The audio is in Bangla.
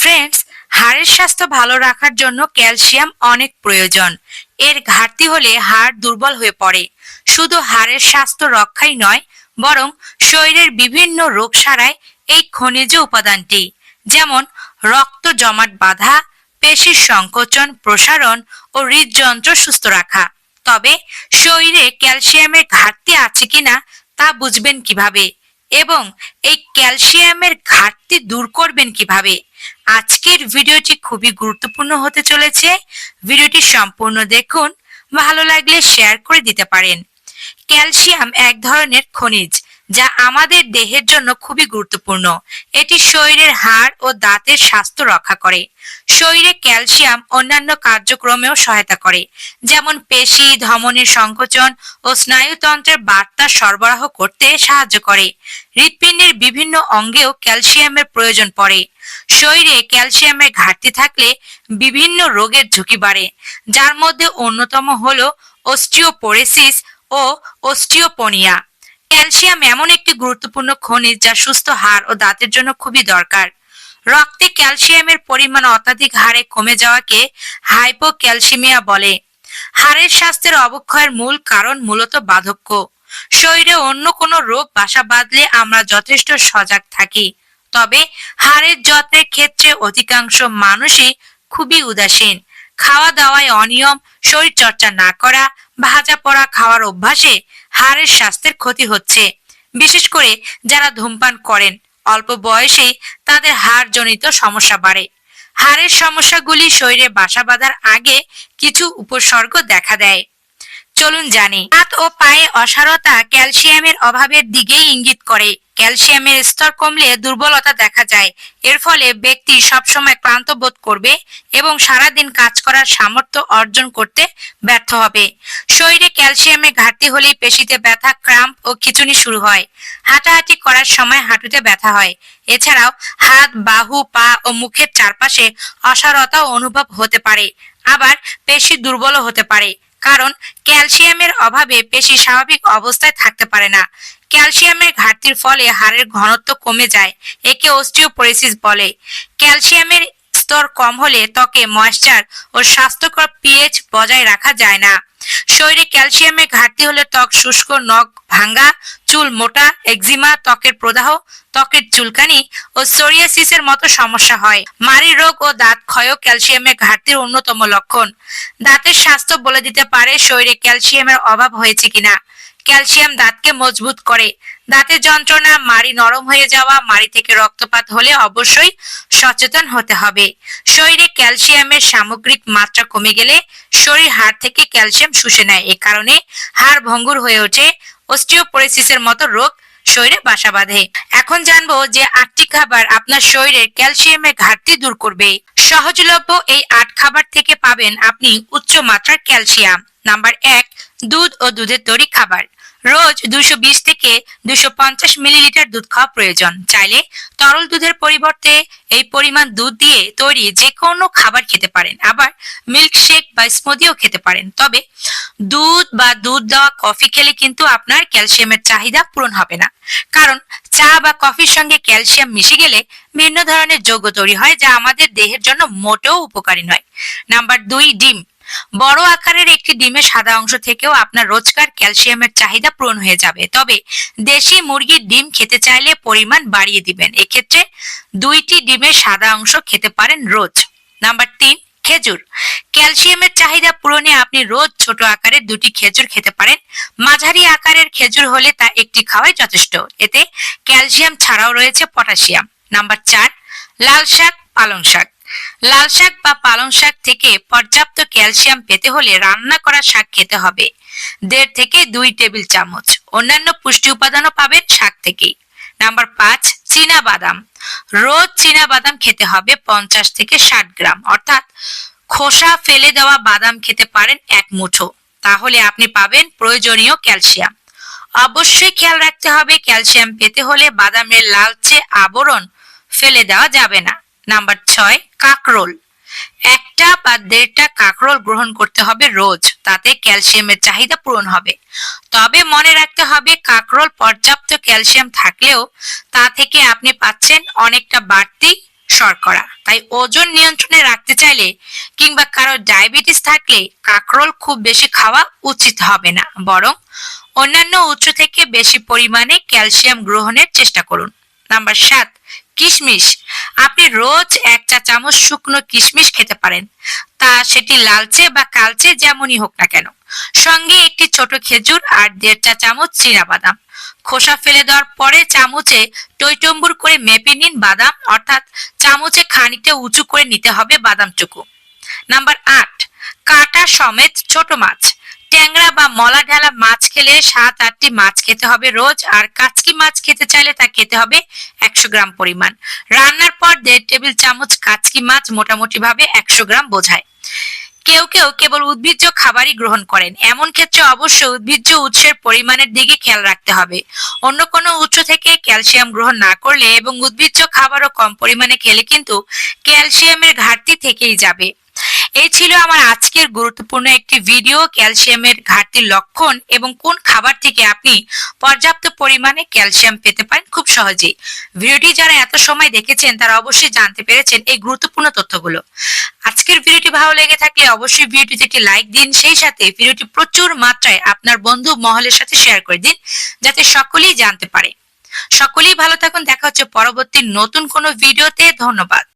ফ্রেন্ডস হাড়ের স্বাস্থ্য ভালো রাখার জন্য ক্যালসিয়াম অনেক প্রয়োজন। এর ঘাটতি হলে হাড় দুর্বল হয়ে পড়ে। শুধু হাড়ের স্বাস্থ্য রক্ষাই নয়, বরং শরীরের বিভিন্ন রোগ সারায় এই খনিজ উপাদানটি, যেমন রক্ত জমাট বাঁধা, পেশির সংকোচন, প্রসারণ ও হৃদযন্ত্র সুস্থ রাখা। তবে শরীরে ক্যালসিয়ামের ঘাটতি আছে কিনা তা বুঝবেন কীভাবে? এবং এই ক্যালসিয়ামের ঘাটতি দূর করবেন কীভাবে? আজকের ভিডিওটি খুবই গুরুত্বপূর্ণ হতে চলেছে। ভিডিওটি সম্পূর্ণ দেখুন, ভালো লাগলে শেয়ার করে দিতে পারেন। ক্যালসিয়াম এক ধরনের খনিজ। যা আমাদের দেহের জন্য খুবই গুরুত্বপূর্ণ। এটি শরীরের হাড় ও দাঁতের স্বাস্থ্য রক্ষা করে। শরীরে ক্যালসিয়াম অন্যান্য কার্যক্রমেও সহায়তা করে, যেমন পেশি, ধমনীর সংকোচন ও স্নায়ুতন্ত্রের বার্তা সরবরাহ করতে সাহায্য করে। হৃৎপিণ্ডের বিভিন্ন অঙ্গেও ক্যালসিয়ামের প্রয়োজন পড়ে। শরীরে ক্যালসিয়ামের ঘাটতি থাকলে বিভিন্ন রোগের ঝুঁকি বাড়ে, যার মধ্যে অন্যতম হলো অস্টিওপোরেসিস ও অস্টিওপোনিয়া। ক্যালসিয়াম এমন একটি গুরুত্বপূর্ণ খনিজ যা সুস্থ হাড় ও দাঁতের জন্য খুবই দরকার। রক্তে ক্যালসিয়ামের পরিমাণ অত্যাধিক হারে কমে যাওয়াকে হাইপোক্যালসিমিয়া বলে। হাড়ের স্বাস্থ্যের অবক্ষয়ের মূল কারণ মূলত বার্ধক্য শরীরে অন্য কোনো রোগ, বাসা বাঁধলে আমরা যথেষ্ট সজাগ থাকি। তবে হাড়ের যত্নের ক্ষেত্রে অধিকাংশ মানুষই খুবই উদাসীন। খাওয়া দাওয়ায় অনিয়ম শরীর চর্চা না করা ভাজা পড়া খাওয়ার অভ্যাসে হাড়ের স্বাস্থ্যের ক্ষতি হচ্ছে। বিশেষ করে যারা ধূমপান করেন, অল্প বয়সেই তাদের হাড় জনিত সমস্যা বাড়ে। হাড়ের সমস্যাগুলি শরীরে বাসা বাঁধার আগে কিছু উপসর্গ দেখা দেয়। চলুন জানি, হাত ও পায়ে অসারতা ক্যালসিয়ামের অভাবের দিকেই ইঙ্গিত করে। ক্যালসিয়ামের স্তর কমলে দুর্বলতা দেখা যায়। এর ফলে ব্যক্তি সবসময় ক্লান্ত বোধ করবে এবং সারাদিন কাজ করার সামর্থ্য অর্জন করতে ব্যর্থ হবে। শরীরে ক্যালসিয়ামের ঘাটতি হলেই পেশিতে ব্যথা, ক্রাম্প ও খিচুনি শুরু হয়। হাঁটাহাঁটি করার সময় হাঁটুতে ব্যথা হয়। এছাড়াও হাত, বাহু, পা ও মুখের চারপাশে অসারতাও অনুভব হতে পারে। আবার পেশি দুর্বল হতে পারে। কারণ ক্যালসিয়ামের অভাবে পেশি স্বাভাবিক অবস্থায় থাকতে পারে না। ক্যালসিয়ামের ঘাটতির ফলে হাড়ের ঘনত্ব কমে যায়, একে অস্টিওপোরেসিস বলে। ক্যালসিয়ামের স্তর কম হলে ত্বকে ময়েশ্চার ও স্বাস্থ্যকর পিএইচ বজায় রাখা যায় না। শরীরে ক্যালসিয়ামের ঘাটতি হলে ত্বক শুষ্ক, নখ ভাঙ্গা, চুল মোটা একজিমা ত্বকের প্রদাহ, ত্বকের চুলকানি ও সোরিয়াসিসের মতো সমস্যা হয়। মারি রোগ ও দাঁত ক্ষয় ক্যালসিয়ামের ঘাটতির অন্যতম লক্ষণ। দাঁতের স্বাস্থ্য বলে দিতে পারে শরীরে ক্যালসিয়ামের অভাব হয়েছে কিনা। ক্যালসিয়াম দাঁতকে মজবুত করে। দাঁতের যন্ত্রণা, মাড়ি নরম হয়ে যাওয়া, মাড়ি থেকে রক্তপাত হলে অবশ্যই সচেতন হতে হবে। শরীরে ক্যালসিয়ামের সামগ্রিক মাত্রা কমে গেলে শরীর হাড় থেকে ক্যালসিয়াম শুষে নেয়। এ কারণে হাড় ভঙ্গুর হয়ে ওঠে, অস্টিওপোরেসিসের মতো রোগ শরীরে বাসা বাঁধে। এখন জানব যে আটটি খাবার আপনার শরীরে ক্যালসিয়ামের ঘাটতি দূর করবে। সহজলভ্য এই আট খাবার থেকে পাবেন আপনি উচ্চ মাত্রার ক্যালসিয়াম। নাম্বার এক, দুধ ও দুধের তৈরি খাবার। রোজ দুশো বিশ থেকে দুশো পঞ্চাশ মিলিলিটার দুধ খাওয়া প্রয়োজন। চাইলে তরল দুধের পরিবর্তে এই পরিমাণ দুধ দিয়ে তৈরি যে কোনো খাবার খেতে পারেন। আবার মিল্ক শেক বা স্মুদিও খেতে পারেন। তবে দুধ বা দুধ দেওয়া কফি খেলে কিন্তু আপনার ক্যালসিয়ামের চাহিদা পূরণ হবে না। কারণ চা বা কফির সঙ্গে ক্যালসিয়াম মিশে গেলে ভিন্ন ধরনের যৌগ তৈরি হয় যা আমাদের দেহের জন্য মোটেও উপকারী নয়। নাম্বার দুই, ডিম। বড় আকারের একটি ডিমের সাদা অংশ থেকেও আপনার রোজকার ক্যালসিয়ামের চাহিদা পূরণ হয়ে যাবে। তবে দেশি মুরগির ডিম খেতে চাইলে পরিমাণ বাড়িয়ে দিবেন। এক্ষেত্রে দুইটি ডিমের সাদা অংশ খেতে পারেন রোজ। নাম্বার তিন, খেজুর। ক্যালসিয়ামের চাহিদা পূরণে আপনি রোজ ছোট আকারের দুটি খেজুর খেতে পারেন। মাঝারি আকারের খেজুর হলে তা একটি খাওয়াই যথেষ্ট। এতে ক্যালসিয়াম ছাড়াও রয়েছে পটাশিয়াম। নাম্বার চার, লাল শাক, পালং শাক। লাল শাক বা পালং শাক থেকে পর্যাপ্ত ক্যালসিয়াম পেতে হলে রান্না করা শাক খেতে হবে। দেড় থেকে দুই টেবিল চামচ। অন্যান্য পুষ্টি উপাদানও পাবেন শাক থেকেই। নাম্বার পাঁচ চীনা বাদাম রোজ চীনা বাদাম খেতে হবে পঞ্চাশ থেকে ষাট গ্রাম। অর্থাৎ খোসা ফেলে দেওয়া বাদাম খেতে পারেন এক মুঠো। তাহলে আপনি পাবেন প্রয়োজনীয় ক্যালসিয়াম। অবশ্যই খেয়াল রাখতে হবে, ক্যালসিয়াম পেতে হলে বাদামের লালচে আবরণ ফেলে দেওয়া যাবে না। নাম্বার ছয়, কাকরোল। একটা বা দেড়টা কাকরোল গ্রহণ করতে হবে রোজ, তাতে ক্যালসিয়ামের চাহিদা পূরণ হবে। তবে মনে রাখতে হবে, কাকরোল পর্যাপ্ত ক্যালসিয়াম থাকলেও তা থেকে আপনি পাচ্ছেন অনেকটা বাড়তি শর্করা। তাই ওজন নিয়ন্ত্রণে রাখতে চাইলে কিংবা কারও ডায়াবেটিস থাকলে কাঁকরোল খুব বেশি খাওয়া উচিত হবে না। বরং অন্যান্য উৎস থেকে বেশি পরিমাণে ক্যালসিয়াম গ্রহণের চেষ্টা করুন। নাম্বার সাত কিশমিশ। আপনি রোজ এক চা চামচ শুকনো কিশমিশ খেতে পারেন। তা সেটি লালচে বা কালচে যেমনই হোক না কেন। সঙ্গে একটি ছোট খেজুর আর দেড় চা চামচ বাদাম খোসা ফেলে দেওয়ার পরে চামচে টইটম্বুর করে মেপে নিন বাদাম, অর্থাৎ চামচে খানিকটা উঁচু করে নিতে হবে বাদামটুকু। নাম্বার আট, কাটা সমেত ছোট মাছ। ট্যাংরা বা মলা ঢালা মাছ খেলে সাত, আটটি মাছ খেতে হবে রোজ, আর কাচকি মাছ খেতে চাইলে তা খেতে হবে একশো গ্রাম পরিমাণ। রান্নার পর দেড় টেবিল চামচ কাচকি মাছ মোটামুটি ভাবে একশো গ্রাম বোঝায়। কেউ কেউ কেবল উদ্ভিজ্জ খাবারই গ্রহণ করেন। এমন ক্ষেত্রে অবশ্যই উদ্ভিজ্জ উৎসের পরিমাণের দিকে খেয়াল রাখতে হবে। অন্য কোনো উৎস থেকে ক্যালসিয়াম গ্রহণ না করলে এবং উদ্ভিজ্জ খাবারও কম পরিমাণে খেলে কিন্তু ক্যালসিয়ামের ঘাটতি থেকেই যাবে। এই ছিল আমার আজকের গুরুত্বপূর্ণ একটি ভিডিও ক্যালসিয়ামের ঘাটতির লক্ষণ এবং কোন খাবার থেকে আপনি পর্যাপ্ত পরিমাণে ক্যালসিয়াম পেতে পারেন খুব সহজেই। ভিডিওটি যারা এত সময় দেখেছেন, তারা অবশ্যই জানতে পেরেছেন এই গুরুত্বপূর্ণ তথ্যগুলো। আজকের ভিডিওটি ভালো লেগে থাকলে অবশ্যই ভিডিওটিতে একটি লাইক দিন, সেই সাথে ভিডিওটি প্রচুর মাত্রায় আপনার বন্ধু মহলের সাথে শেয়ার করে দিন, যাতে সকলেই জানতে পারে। সকলেই ভালো থাকুন, দেখা হচ্ছে পরবর্তী নতুন কোনো ভিডিওতে, ধন্যবাদ।